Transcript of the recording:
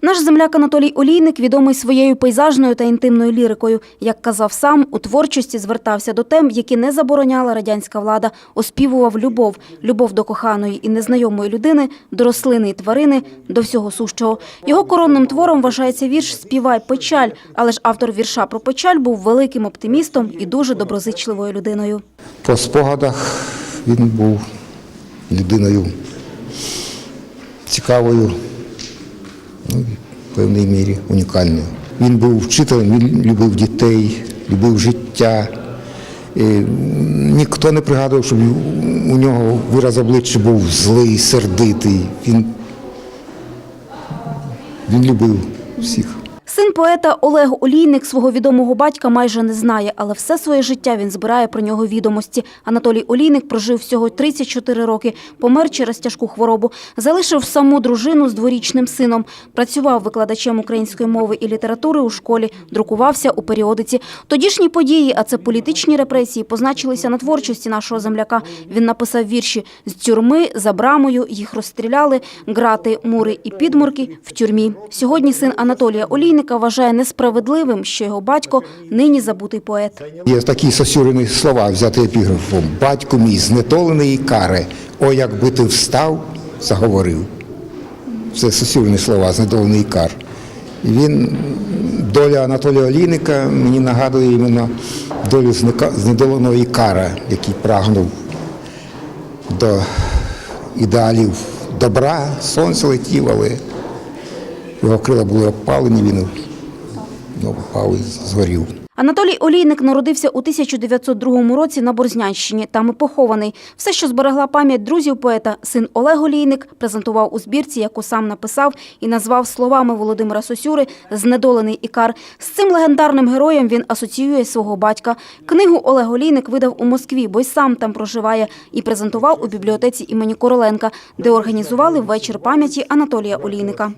Наш земляк Анатолій Олійник відомий своєю пейзажною та інтимною лірикою. Як казав сам, у творчості звертався до тем, які не забороняла радянська влада, оспівував любов, любов до коханої і незнайомої людини, до рослини і тварини, до всього сущого. Його коронним твором вважається вірш Співай печаль, але ж автор вірша про печаль був великим оптимістом і дуже доброзичливою людиною. По спогадах він був людиною цікавою, в певній мірі унікальною. Він був вчителем, він любив дітей, любив життя. І ніхто не пригадував, щоб у нього вираз обличчя був злий, сердитий. Він, він любив всіх. Син поета Олег Олійник свого відомого батька майже не знає, але все своє життя він збирає про нього відомості. Анатолій Олійник прожив всього 34 роки, помер через тяжку хворобу, залишив саму дружину з дворічним сином, працював викладачем української мови і літератури у школі, друкувався у періодиці. Тодішні події, а це політичні репресії, позначилися на творчості нашого земляка. Він написав вірші з тюрми, за брамою, їх розстріляли, грати, мури і підмурки в тюрмі. Сьогодні син Анатолія Олійника вважає несправедливим, що його батько нині забутий поет. Є такі сосюрені слова взяти епіграфом. Батько мій знетолений каре, о, якби ти встав, заговорив. Це сосюрені слова, знедолений кар. І він, доля Анатолія Олійника мені нагадує іменно долю знедоленого Ікара, який прагнув до ідеалів добра, сонце летів, але його крила були обпалені, він ну, впав і згорів. Анатолій Олійник народився у 1902 році на Борзнянщині. Там і похований. Все, що зберегла пам'ять друзів поета, син Олег Олійник презентував у збірці, яку сам написав і назвав словами Володимира Сосюри «Знедолений Ікар». З цим легендарним героєм він асоціює свого батька. Книгу Олег Олійник видав у Москві, бо й сам там проживає, і презентував у бібліотеці імені Короленка, де організували вечір пам'яті Анатолія Олійника.